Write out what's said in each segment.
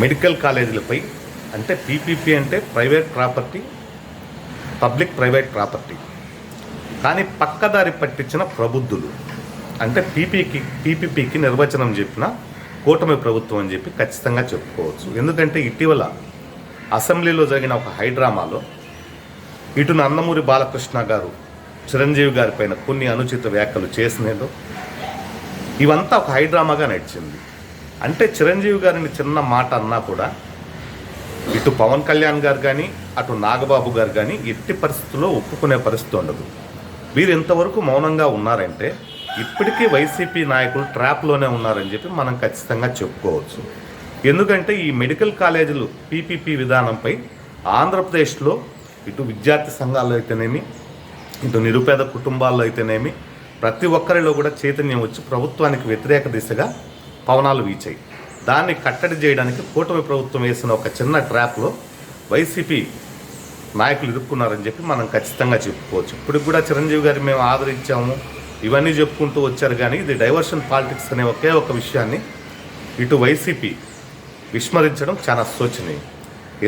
Medical కాలేజీలపై అంటే PPP అంటే private property public private property. కానీ పక్కదారి పట్టించిన ప్రబుద్ధులు. అంటే పీపీకి పీపీపీకి నిర్వచనం చెప్పిన కూటమి ప్రభుత్వం అని చెప్పి ఖచ్చితంగా చెప్పుకోవచ్చు. ఎందుకంటే ఇటీవల అసెంబ్లీలో జరిగిన ఒక హైడ్రామాలో ఇటు నందమూరి బాలకృష్ణ గారు చిరంజీవి గారి పైన కొన్ని అనుచిత వ్యాఖ్యలు చేసినదో ఇవంతా ఒక హైడ్రామాగా నడిచింది. అంటే చిరంజీవి గారిని చిన్న మాట అన్నా కూడా ఇటు పవన్ కళ్యాణ్ గారు కానీ అటు నాగబాబు గారు కానీ ఎట్టి పరిస్థితుల్లో ఒప్పుకునే పరిస్థితి ఉండదు. వీరు ఇంతవరకు మౌనంగా ఉన్నారంటే ఇప్పటికీ వైసీపీ నాయకులు ట్రాప్లోనే ఉన్నారని చెప్పి మనం ఖచ్చితంగా చెప్పుకోవచ్చు. ఎందుకంటే ఈ మెడికల్ కాలేజీలు పీపీపీ విధానంపై ఆంధ్రప్రదేశ్లో ఇటు విద్యార్థి సంఘాల్లో అయితేనేమి ఇటు నిరుపేద కుటుంబాల్లో అయితేనేమి ప్రతి ఒక్కరిలో కూడా చైతన్యం వచ్చి ప్రభుత్వానికి వ్యతిరేక దిశగా పవనాలు వీచాయి. దాన్ని కట్టడి చేయడానికి కూటమి ప్రభుత్వం వేసిన ఒక చిన్న ట్రాప్లో వైసీపీ నాయకులు ఇరుక్కున్నారని చెప్పి మనం ఖచ్చితంగా చెప్పుకోవచ్చు. ఇప్పటికి కూడా చిరంజీవి గారిని మేము ఆదరించాము. ఇవన్నీ చెప్పుకుంటూ వచ్చారు కానీ ఇది డైవర్షన్ పాలిటిక్స్ అనే ఒకే ఒక విషయాన్ని ఇటు వైసీపీ విస్మరించడం చాలా శోచనీయం.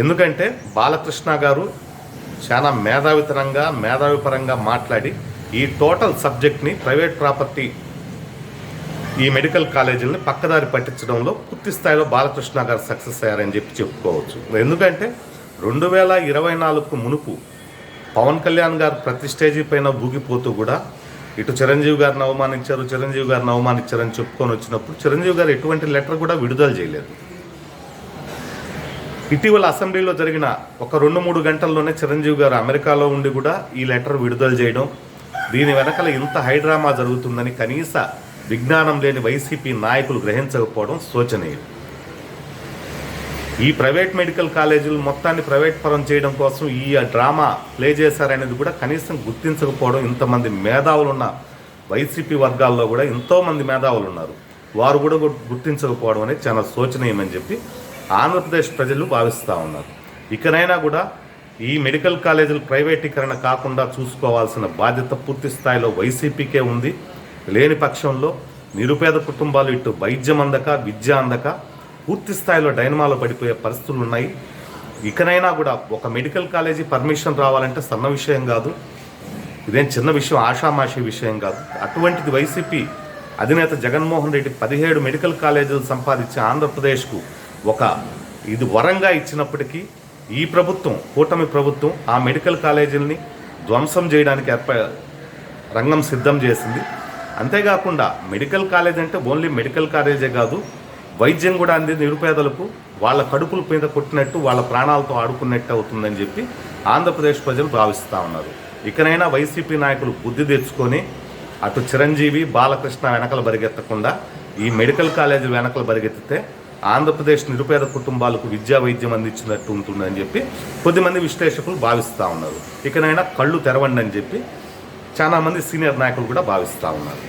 ఎందుకంటే బాలకృష్ణ గారు చాలా మేధావితనంగా మేధావిపరంగా మాట్లాడి ఈ టోటల్ సబ్జెక్ట్ని ప్రైవేట్ ప్రాపర్టీ ఈ మెడికల్ కాలేజీలని పక్కదారి పట్టించడంలో పూర్తి స్థాయిలో బాలకృష్ణ గారు సక్సెస్ అయ్యారని చెప్పి చెప్పుకోవచ్చు. ఎందుకంటే రెండు వేల ఇరవై నాలుగుకు మునుపు పవన్ కళ్యాణ్ గారు ప్రతి స్టేజీ పైన ఊగిపోతూ కూడా ఇటు చిరంజీవి గారిని అవమానించారు చిరంజీవి గారిని అవమానించారని చెప్పుకొని వచ్చినప్పుడు చిరంజీవి గారు ఎటువంటి లెటర్ కూడా విడుదల చేయలేదు. ఇటీవల అసెంబ్లీలో జరిగిన ఒక రెండు మూడు గంటల్లోనే చిరంజీవి గారు అమెరికాలో ఉండి కూడా ఈ లెటర్ విడుదల చేయడం దీని వెనకల ఇంత హైడ్రామా జరుగుతుందని కనీస విజ్ఞానం లేని వైసీపీ నాయకులు గ్రహించకపోవడం శోచనీయం. ఈ ప్రైవేట్ మెడికల్ కాలేజీలు మొత్తాన్ని ప్రైవేట్ పరం చేయడం కోసం ఈ డ్రామా ప్లే చేశారనేది కూడా కనీసం గుర్తించకపోవడం ఇంతమంది మేధావులు ఉన్న వైసీపీ వర్గాల్లో కూడా ఎంతోమంది మేధావులు ఉన్నారు వారు కూడా గుర్తించకపోవడం అనేది చాలా శోచనీయమని చెప్పి ఆంధ్రప్రదేశ్ ప్రజలు భావిస్తూ ఉన్నారు. ఇకనైనా కూడా ఈ మెడికల్ కాలేజీలు ప్రైవేటీకరణ కాకుండా చూసుకోవాల్సిన బాధ్యత పూర్తి స్థాయిలో వైసీపీకే ఉంది. లేని పక్షంలో నిరుపేద కుటుంబాలు ఇటు వైద్యం అందక విద్య అందక పూర్తి స్థాయిలో డైనమాలో పడిపోయే పరిస్థితులు ఉన్నాయి. ఇకనైనా కూడా ఒక మెడికల్ కాలేజీ పర్మిషన్ రావాలంటే సన్న విషయం కాదు. ఇదేం చిన్న విషయం ఆషామాషి విషయం కాదు. అటువంటిది వైసీపీ అధినేత జగన్మోహన్ రెడ్డి పదిహేడు మెడికల్ కాలేజీలు సంపాదించి ఆంధ్రప్రదేశ్కు ఒక ఇది వరంగా ఇచ్చినప్పటికీ ఈ ప్రభుత్వం కూటమి ప్రభుత్వం ఆ మెడికల్ కాలేజీలని ధ్వంసం చేయడానికి ఏర్ప రంగం సిద్ధం చేసింది. అంతేకాకుండా మెడికల్ కాలేజ్ అంటే ఓన్లీ మెడికల్ కాలేజే కాదు వైద్యం కూడా అంది నిరుపేదలకు. వాళ్ళ కడుపుల మీద కొట్టినట్టు వాళ్ళ ప్రాణాలతో ఆడుకున్నట్టు అవుతుందని చెప్పి ఆంధ్రప్రదేశ్ ప్రజలు భావిస్తూ ఉన్నారు. ఇకనైనా వైసీపీ నాయకులు బుద్ధి తెచ్చుకొని అటు చిరంజీవి బాలకృష్ణ వెనకలు పరిగెత్తకుండా ఈ మెడికల్ కాలేజీ వెనకలు పరిగెత్తితే ఆంధ్రప్రదేశ్ నిరుపేద కుటుంబాలకు విద్యా వైద్యం అందించినట్టు ఉంటుందని చెప్పి కొద్దిమంది విశ్లేషకులు భావిస్తూ ఉన్నారు. ఇకనైనా కళ్ళు తెరవండి అని చెప్పి చాలామంది సీనియర్ నాయకులు కూడా భావిస్తూ ఉన్నారు.